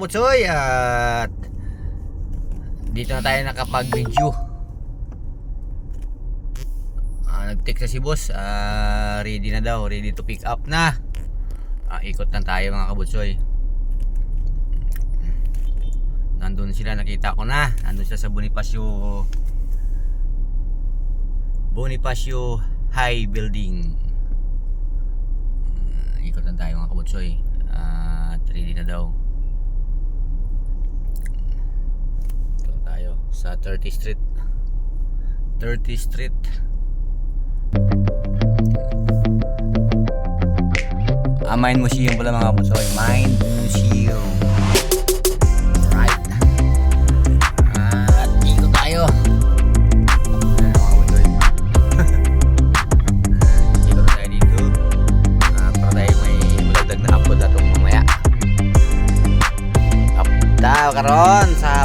Butsoy at dito na tayo nakapag-video. Ah, nag-text na si boss, ah, ready na daw, ready to pick up na. Ah, ikot na tayo mga kabutsoy. Nandun sila, nakita ko na. Nandun sila sa Bonifacio Bonifacio High Building. Ah, ikot na tayo mga kabutsoy. At ready na daw. Ito tayo sa 30th Street. 30th Street. Ah, Mind Museum pala mga kabutsoy. Mind Museum. Right. At ikot tayo. Ayan, mga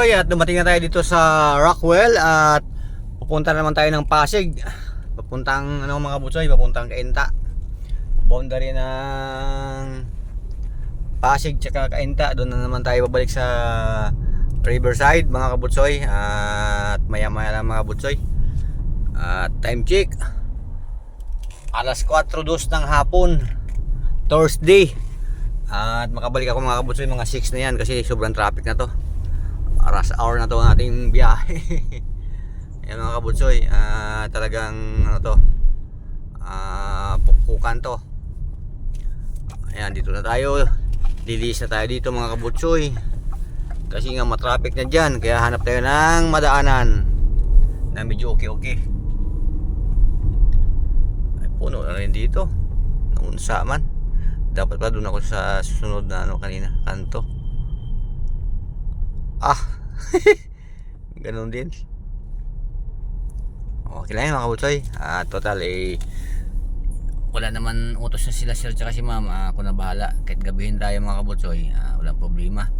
Kabutsoy, at dumating na tayo dito sa Rockwell at pupunta naman tayo ng Pasig. Papuntang, ano mga kabutsoy, papuntang Kainta. Boundary ng Pasig tsaka Kainta. Doon na naman tayo babalik sa Riverside mga kabutsoy. At maya maya lang mga kabutsoy at time check. Alas 4.02 ng hapon. Thursday. At makabalik ako mga kabutsoy mga 6 na yan kasi sobrang traffic na to aras hour na to ang ating biyahe. Yan mga kabutsoy ah, talagang ano to ah, pukpukan to. Ayan dito na tayo. Lilis na tayo dito mga kabutsoy. Kasi nga matraffic na dyan kaya hanap tayo ng madaanan na medyo okay okay ay puno na rin dito. Naunsa man. Dapat pa doon ako sa susunod na ano kanina kanto. Ah ganun din. Okay lang yun mga kabutsoy ah, total eh wala naman utos na sila sir tsaka si mama ako na bahala. Kahit gabihin tayo mga kabutsoy ah, walang problema.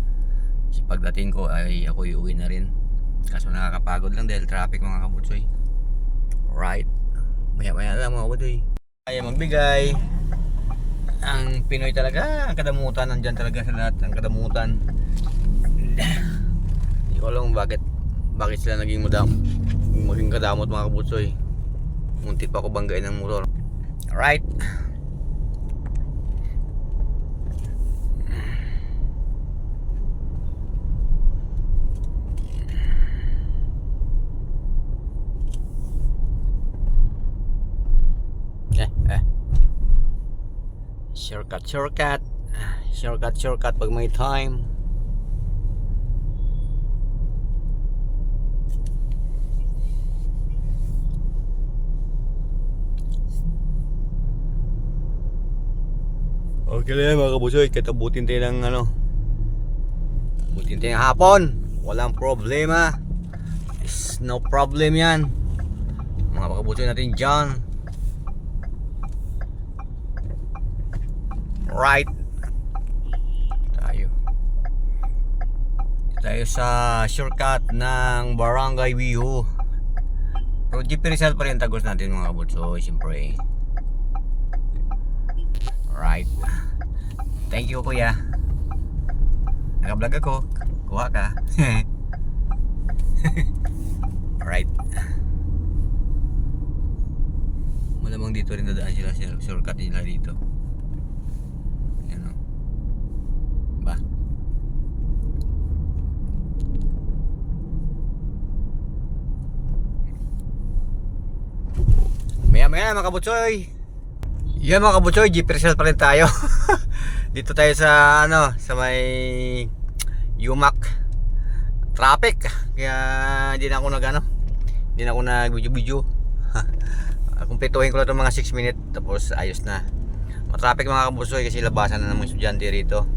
Kasi pagdating ko ay ako iuwi na rin. Kaso nakakapagod lang dahil traffic mga kabutsoy right maya maya lang mga kabutsoy kaya magbigay. Ang Pinoy talaga. Ang kadamutan nandyan talaga sa lahat ang kadamutan hindi ko alam bakit bakit sila naging madam maging kadamot mga kabutsoy munti pa ako banggain ng motor alright Eh, eh. Shortcut, shortcut. Shortcut, shortcut pag may time. Okay lang yan, mga kabusoy. Kahit abutin tayo ng ano. Abutin tayo ng hapon. Walang problema. Is no problem yan. mga pakabutsoy natin dyan. Right. Tayo. Tayo sa shortcut ng Barangay View. Pero Jeep Rizal pa rin tagos natin mga kabutsoy, siyempre. Right. Thank you kuya. Naka-vlog ako. Kuha ka. Alright. Malamang dito rin dadaan sila. Shortcut nila dito. Yan o. Ba? Maya maya mga kabutsoy. Yan mga kabutsoy, Jeep Rizal pa rin tayo. dito tayo sa ano, sa may Yumak traffic. Kaya hindi na ako nag ano, hindi na ako nag video video. Kumpletuhin ko lang itong mga 6 minutes tapos ayos na. Matraffic mga kabusoy kasi labasan na ng mga estudyante rito.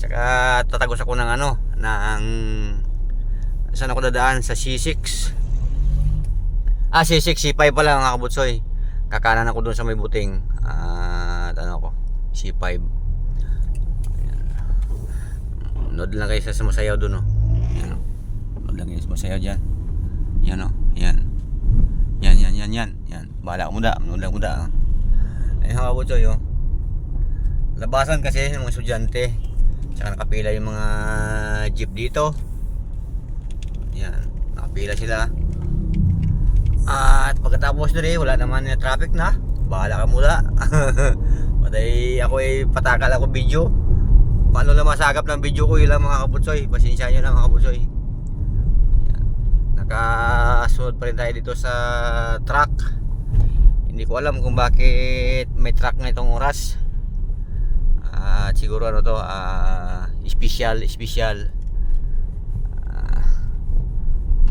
Tsaka tatagos ako ng ano, ng saan ako dadaan sa C6. Ah, C6, C5 pala mga kabutsoy. Kakanan ako doon sa may buting. At ano ko, C5. Ayan. Nood lang kayo sa sumasayaw doon, oh. Yan, oh. Nood lang kayo sa sumasayaw dyan. Yan, oh. Yan. Yan, yan, yan, yan. Yan. Bahala ko muda. Nood lang muda, oh. Ayun mga kabutsoy, oh. Labasan kasi ng mga estudyante. Tsaka nakapila yung mga jeep dito. Yan. Nakapila sila. At pagkatapos na rin, wala naman na traffic na. Bahala ka mula. Patay ako ay patakal ako video. Paano na masagap ng video ko ilang mga kabutsoy. Pasensya nyo na mga kabutsoy. Nakasunod pa rin tayo dito sa truck. Hindi ko alam kung bakit may truck na itong oras. At siguro ano to, ah, special, special. Ah,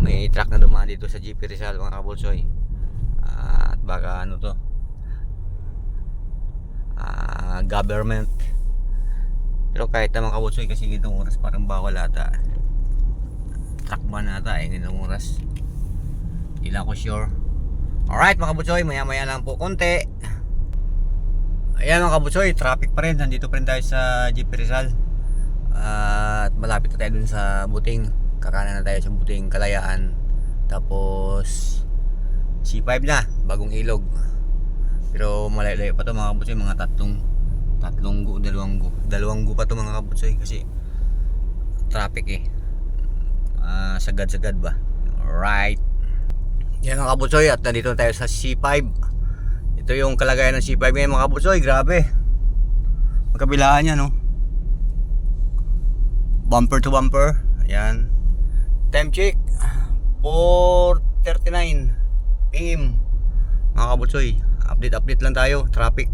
may truck na dumaan dito sa GP Rizal mga kabulsoy. Ah, at baka ano to? Ah, government. Pero kahit naman kabulsoy kasi ganitong oras parang bawal ata. Truck ban ata eh ganitong oras. Hindi lang ako sure. Alright mga kabulsoy maya maya lang po konti. Ayan mga kabulsoy traffic pa rin. Nandito pa rin tayo sa GP Rizal. At malapit na tayo dun sa buting kakanan na tayo sa buting kalayaan. Tapos C5 na bagong ilog. Pero malayo pa to mga kabutsoy mga tatlong tatlong gu dalawang gu dalawang gu pa to mga kabutsoy kasi traffic eh. Ah, sagad sagad ba? Right yan mga kabutsoy at nandito na tayo sa C5 ito yung kalagayan ng C5 ngayon mga kabutsoy grabe. Magkabilaan niya no? Bumper to bumper ayan time check. 4.39 PM mga kabutsoy update update lang tayo traffic.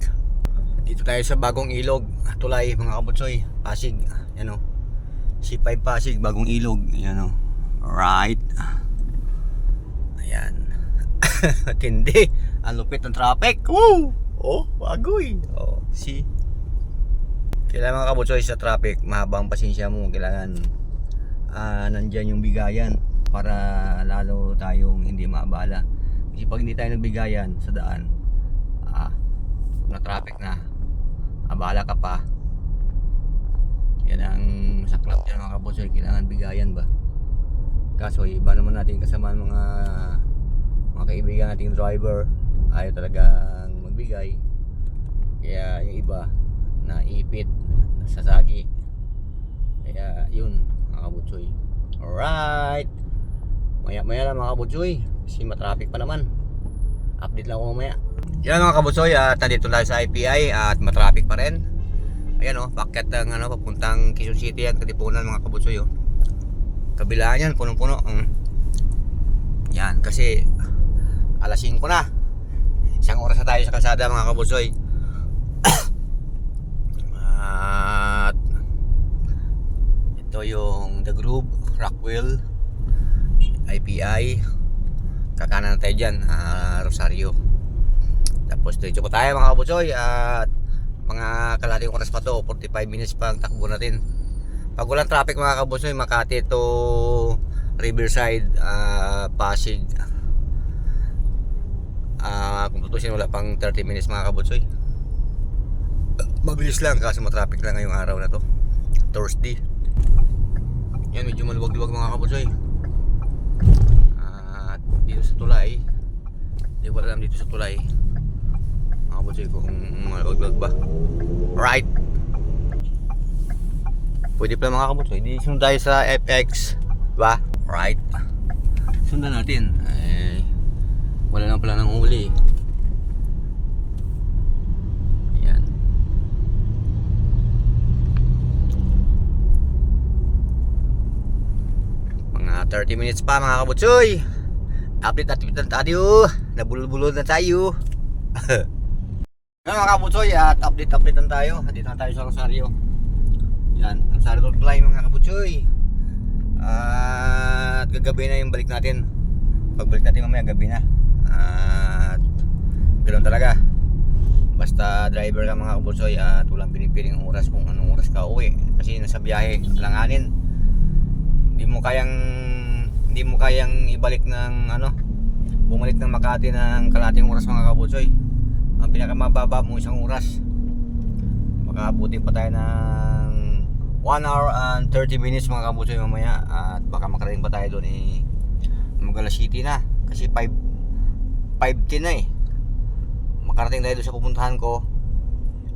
Dito tayo sa bagong ilog tulay mga kabutsoy. Pasig yan o. C5 Pasig bagong ilog yan o. Right. Ayan. Tindi. Ang lupit ng traffic. Woo! oh bagoy. Oh see? Kailangan mga kabutsoy sa traffic mahabang pasensya mo. Kailangan ah nandyan yung bigayan para lalo tayong hindi maabala. Kasi pag hindi tayo nagbigayan sa daan ah na traffic na abala ka pa. Yan ang saklap yan mga kabutsoy kailangan bigayan ba? Kaso iba naman natin kasama mga mga kaibigan nating driver. Ayaw talagang magbigay. Kaya yung iba naipit sasagi kaya yun mga kabutsoy alright. Maya maya lang mga kabutsoy kasi matraffic pa naman. Update lang ako mamaya. Yan mga kabutsoy at nandito tayo sa IPI at matraffic pa rin. Ayan o packet ng ano papuntang Quezon City yan katipunan mga kabutsoy oh. kabilaan yan punong puno mm. yan kasi alas 5 na. Isang oras na tayo sa kalsada mga kabutsoy at yung The Groove Rockwell IPI kakanan na tayo dyan ah, Rosario tapos diretso pa tayo mga kabutsoy at mga kalating oras pa to 45 minutes pa ang takbo natin pag walang traffic mga kabutsoy Makati to Riverside ah, Pasig Ah, kung tutusin wala pang 30 minutes mga kabutsoy. Mabilis lang kasi matraffic lang ngayong araw na to. Thursday. Yan, medyo maluwag-luwag mga kabutsoy. At dito sa tulay, hindi ko alam dito sa tulay. Mga kabutsoy kung maluwag-luwag ba. Right. Pwede pala mga kabutsoy. Di sunod tayo sa FX. Ba? Right. Sundan natin. Eh, wala na pala ng huli. Ayan. Mga 30 minutes pa mga kabutsoy. Update update na tayo. Nabulol-bulol na tayo. Yan mga kabutsoy at update update na tayo. Dito na tayo sa Rosario. Yan, Rosario Road Fly mga kabutsoy. At gagabi na yung balik natin. Pagbalik natin mamaya gabi na. At ganoon talaga. Basta driver ka mga kabutsoy at walang pinipiling oras kung anong oras ka uwi. Kasi nasa biyahe, langanin. Hindi mo kayang hindi mo kayang ibalik ng ano bumalik ng Makati ng kalating oras mga kabutsoy. Ang pinakamababa mo isang oras. Makabuti pa tayo ng 1 hour and 30 minutes mga kabutsoy mamaya at baka makarating pa tayo doon eh Magala City na kasi 5 5.10 na eh makarating tayo doon sa pupuntahan ko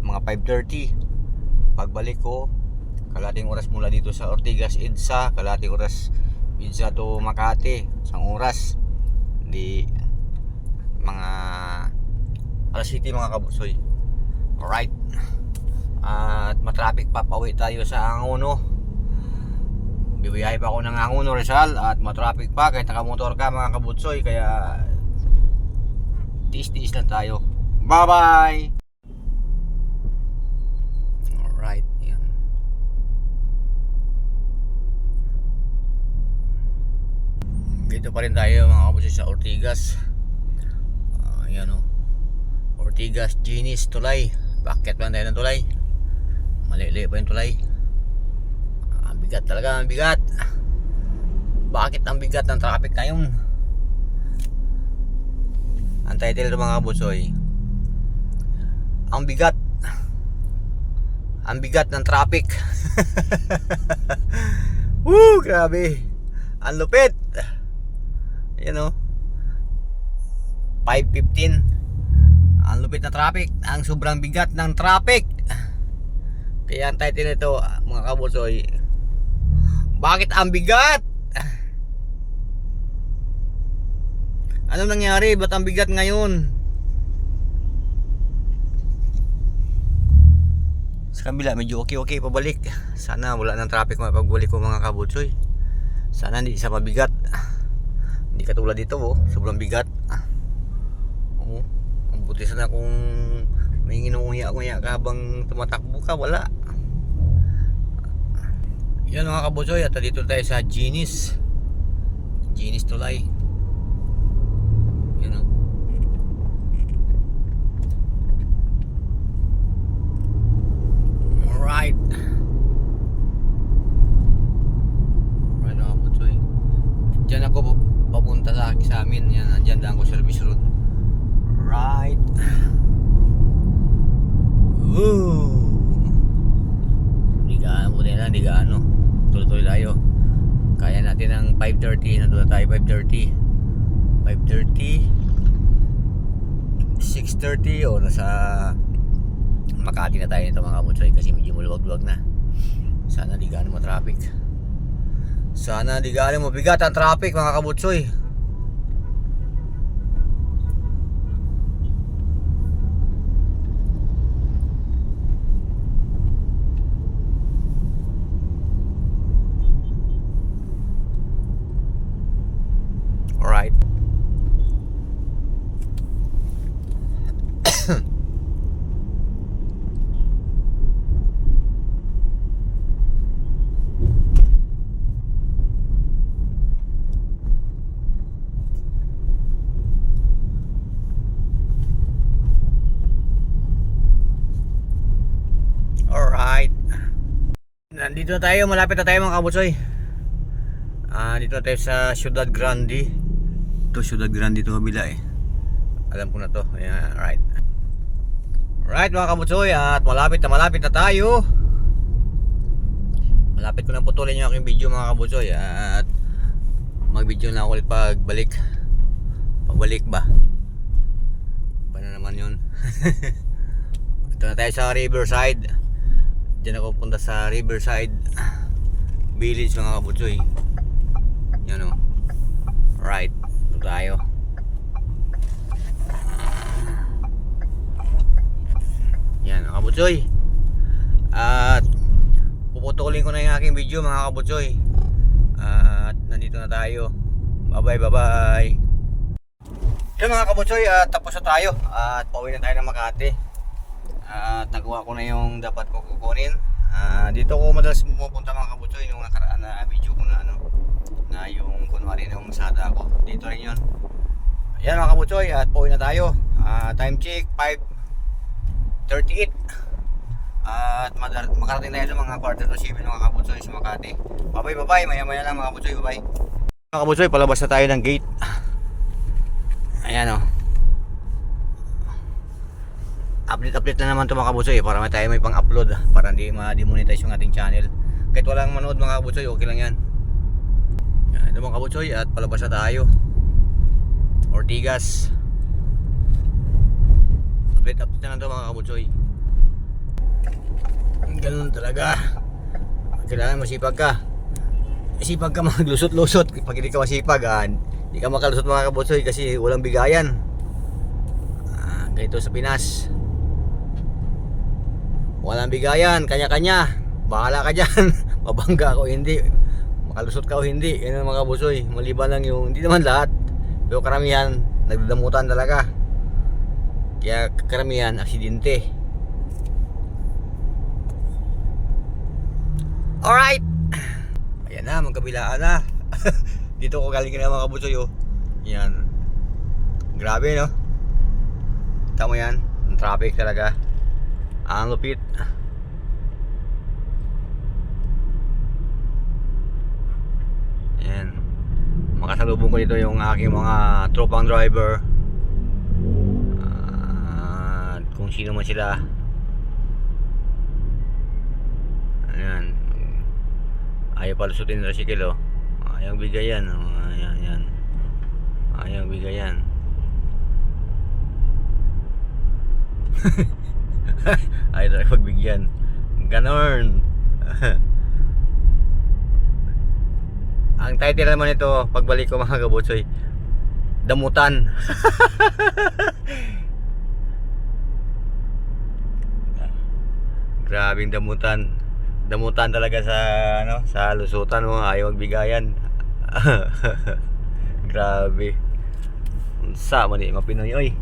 mga 5.30 pagbalik ko kalating oras mula dito sa Ortigas EDSA kalating oras EDSA to Makati. Isang oras. Di mga alas city mga kabutsoy alright. At matraffic pa pauwi tayo sa Angono bibiyahe pa ako ng Angono Rizal. At matraffic pa kahit nakamotor ka mga kabutsoy. Kaya tiis-tiis lang tayo. Bye bye alright yan dito pa rin tayo mga kabutsoy sa Ortigas. Ah, yan o Ortigas Ginis Tulay. Bakit pa tayo ng tulay? Malili pa yung tulay. Ang bigat talaga ang bigat. Bakit ang bigat ng traffic ngayon ang title ng mga kabutsoy ang bigat. Ang bigat ng traffic. Woo, grabe. Ang lupit yan o 5.15 ang lupit na traffic ang sobrang bigat ng traffic. Kaya ang title nito mga kabutsoy bakit ang bigat? Ano nangyari? Ba't ang bigat ngayon? Sa kabila medyo okay okay pabalik. Sana wala ng traffic mapagbalik ko mga kabutsoy sana hindi sa mabigat hindi katulad dito oh. Sobrang bigat. Oh ang buti sana kung may nginuuya-nguya ka habang tumatakbo ka wala. Yan mga kabutsoy at dito tayo sa Ginis Ginis Tulay yan o Alright Alright mga kabutsoy Diyan ako papunta sa, sa amin yan, dyan daan ko service road Right Woo! Di gaano po nila, di gaano. Tuloy-tuloy tayo. Kaya natin ng 5.30. Nandun na tayo 5.30. 5.30. 6.30 o nasa Makati na tayo nito mga kabutsoy kasi medyo maluwag-luwag na. Sana di gaano mo traffic. Sana di gaano mo bigat ang traffic mga kabutsoy. Alright. Alright. Nandito na tayo, malapit na tayo mga kabutsoy. Ah, dito na tayo sa Ciudad Grande. Ito Ciudad Grande ito kabila eh. Alam ko na to. Ayan, right. Right mga kabutsoy at malapit na malapit na tayo. Malapit ko na putulin yung aking video mga kabutsoy at mag-video na ako ulit pagbalik. Pagbalik ba? Iba na naman yun. Ito na tayo sa Riverside. Diyan ako punta sa Riverside Village mga kabutsoy. Yan o. Right. Ito tayo. Yan, mga kabutsoy. At puputulin ko na yung aking video mga kabutsoy. At nandito na tayo. Bye-bye, bye-bye. Yan mga kabutsoy, at tapos na tayo. At pauwi na tayo ng Makati. At nagawa ko na yung dapat ko kukunin. Ah, dito ko madalas pumupunta mga kabutsoy yung nakaraan na video ko na ano na yung kunwari na yung masada ako. Dito rin yun. Yan mga kabutsoy at pauwi na tayo. Ah, time check 5.38 at madar- makarating tayo sa mga quarter to 7 mga kabutsoy sa Makati. Bye bye maya maya lang mga kabutsoy bye. Mga kabutsoy palabas na tayo ng gate. Ayan o. Oh. Update update na naman to mga kabutsoy para may tayo may pang upload para hindi ma-demonetize yung ating channel. Kahit walang manood mga kabutsoy okay lang yan. Ito mga kabutsoy at palabas na tayo. Ortigas. Update update na lang to mga kabutsoy. Ganun talaga. Kailangan masipag ka. Masipag ka maglusot-lusot. Pag hindi ka masipag, ah, hindi ka makalusot mga kabutsoy kasi walang bigayan. Ah, ganito sa Pinas. Walang bigayan, kanya-kanya. Bahala ka dyan. Mabangga ako hindi. Makalusot ka o hindi. Yan ang mga kabusoy. Maliban lang yung, hindi naman lahat. Pero karamihan, nagdadamutan talaga. Kaya karamihan, aksidente. Alright! Ayan na, magkabilaan na. Dito ko galing na mga kabusoy oh. Yan. Grabe no? Tama yan. Ang traffic talaga. Ang lupit. Yan. Makasalubong ko dito yung aking mga tropang driver. At kung sino man sila. Ayan. Ayaw palusutin ng tricycle oh. Ayaw bigayan. Oh. Ayan, ayan. Ayaw bigayan. Ayaw talaga pagbigyan. Ganon. Ang title naman ito, pagbalik ko mga kabutsoy, Damutan. Grabing damutan. Damutan talaga sa ano, sa lusutan mo, ayaw magbigayan. Grabe. Unsa man ni mapinoy oy.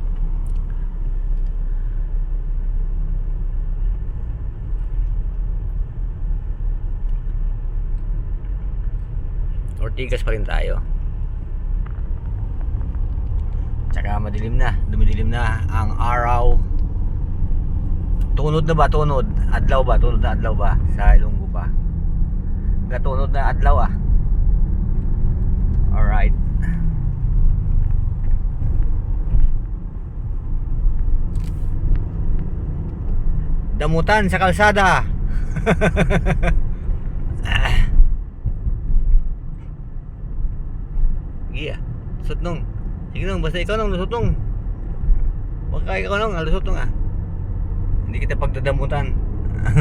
Ortigas pa rin tayo. Tsaka madilim na, dumidilim na ang araw. Tunod na ba? Tunod. Adlaw ba? Tunod na adlaw ba? Sa Ilonggo ba? Katunod na adlaw ah. Alright. Damutan sa kalsada. Iya. Lusot nung. Sige nung, basta ikaw nung lusot nung. Baka ikaw nung, ah, lusot nung ah. Hindi kita pagdadamutan.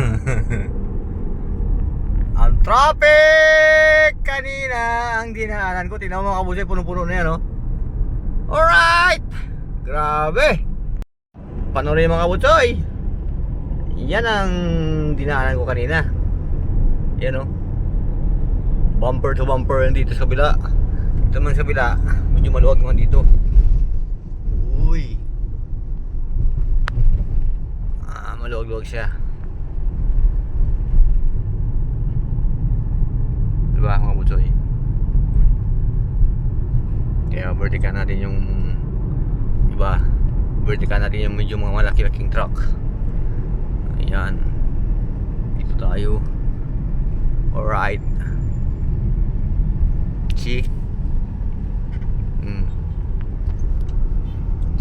ang traffic kanina ang dinaanan ko. Tingnan mo mga kabusay, puno-puno na yan, oh. Alright! Grabe! Panoorin mga kabutsoy. Yan ang dinaanan ko kanina. Yan, oh. Bumper to bumper yan dito sa kabila. Ito man sa kabila, medyo maluwag naman dito. Uy. Ah, maluwag-luwag siya. Diba mga butsoy? Kaya vertical natin yung iba. Vertical natin yung medyo mga malaki-laking truck. Ayan. Dito tayo. Alright. See?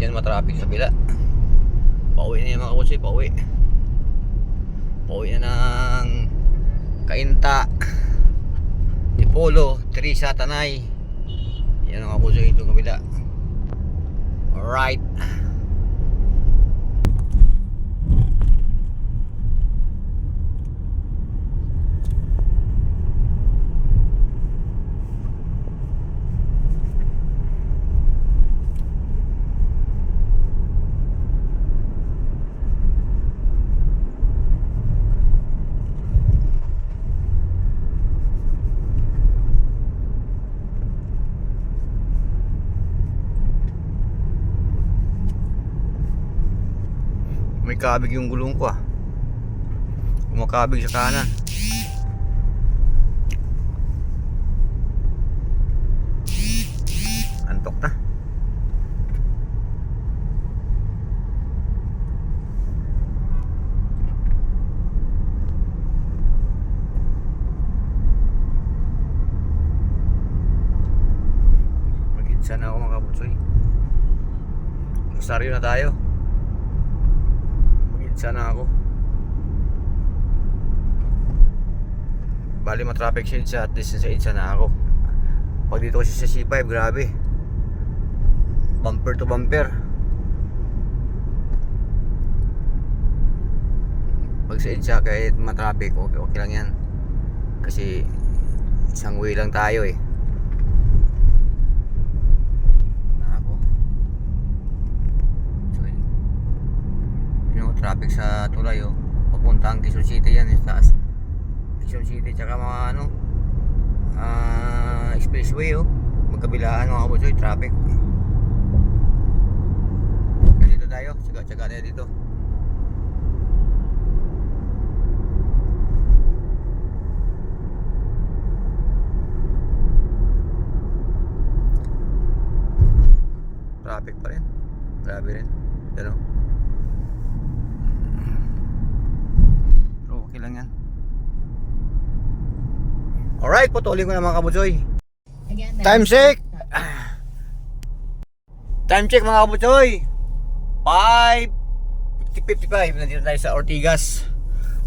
Diyan matraffic sa bila. Pauwi na yung mga kabutsoy, pauwi. Pauwi na ng Kainta, Tipolo, Teresa, Tanay. Yan ang kabutsoy itong kabila. Alright. May kabig yung gulong ko ah. Kumakabig sa kanan. Antok na. Mag-insa na ako mga kabutsoy. Rosaryo na tayo. Mag-insa na ako. Bali ma-traffic sa EDSA at least sa EDSA na ako. Pag dito kasi sa C5, grabe. Bumper to bumper. Pag sa EDSA kahit ma-traffic, okay, okay lang yan. Kasi isang way lang tayo eh. Na ako. So, yun. Yun yung traffic sa tulay oh. Papuntang Quezon City yan sa taas. Quezon City tsaka mga ano ah expressway oh. Magkabilaan mga kabutsoy, traffic. Dito tayo, tsaga-tsaga tayo dito. Traffic pa rin. Grabe rin. Pero, pero okay lang yan. Alright, putulin ko na mga kabutsoy. Time check! Time check mga kabutsoy! 5.55 Nandito tayo sa Ortigas.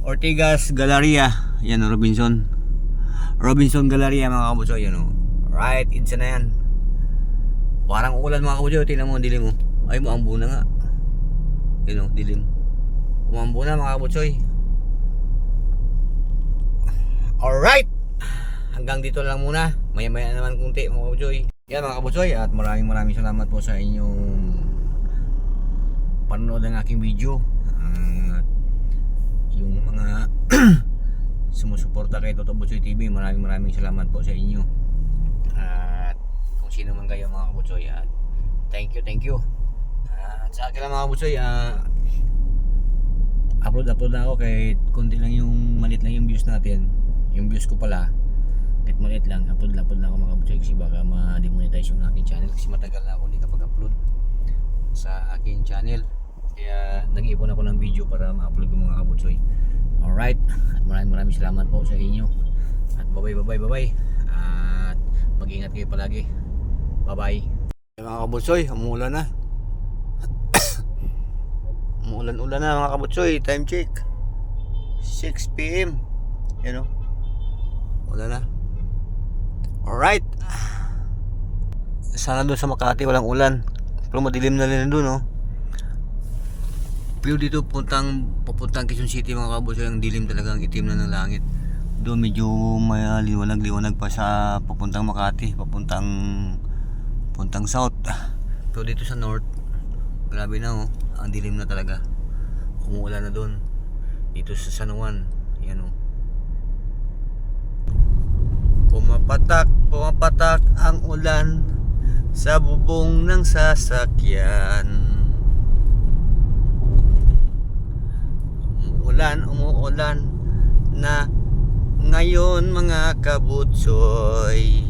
Ortigas Galleria Yan o Robinson. Robinson Galleria mga kabutsoy Yan o. Right, idsa na yan. Parang ulan mga kabutsoy Tingnan mo ang dilim mo Ay mo ambo na nga. Yan o, dilim. Umambo na mga kabutsoy Alright hanggang dito lang muna. Maya-maya naman kunti mga kabutsoy. Yan mga kabutsoy at maraming maraming salamat po sa inyong panonood ng aking video. At yung mga sumusuporta kay Toto Butsoy TV, maraming maraming salamat po sa inyo. At kung sino man kayo mga kabutsoy, at thank you, thank you. At sa akin lang mga kabutsoy, ah upload upload na ako kahit konti lang yung malit lang yung views natin. Yung views ko pala kahit maliit lang, upload na upload na ako mga kabutsoy kasi baka ma-demonetize yung aking channel kasi matagal na ako hindi kapag-upload sa aking channel. Kaya nag-ipon ako ng video para ma-upload ko mga kabutsoy alright at maraming maraming salamat po sa inyo. At bye bye bye at mag-ingat kayo palagi. Bye bye mga kabutsoy umuulan na. Umuulan-ulan na mga kabutsoy time check. 6pm yan o wala na Alright. Sana doon sa Makati walang ulan. Pero madilim na rin doon, no? Pero dito puntang papuntang Quezon City mga kabuso yung dilim talaga ang itim na ng langit. Doon medyo may ah, liwanag-liwanag pa sa papuntang Makati, papuntang puntang South. Pero dito sa North, grabe na oh, ang dilim na talaga. Umuulan na doon. Dito sa San Juan, yan oh. Pumapatak, pumapatak ang ulan sa bubong ng sasakyan. Umuulan, umuulan na ngayon mga kabutsoy.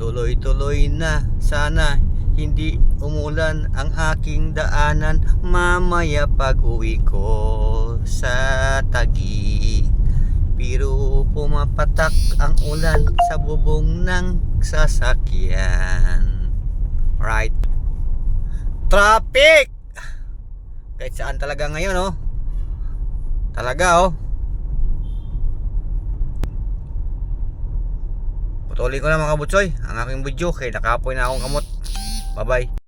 Tuloy-tuloy na sana hindi umulan ang aking daanan mamaya pag uwi ko sa Taguig. Pero pumapatak ang ulan sa bubong ng sasakyan. Right? Traffic! Kahit saan talaga ngayon, oh. Talaga, oh. Putulin ko na mga kabutsoy ang aking video kay nakapoy na akong kamot. Bye-bye.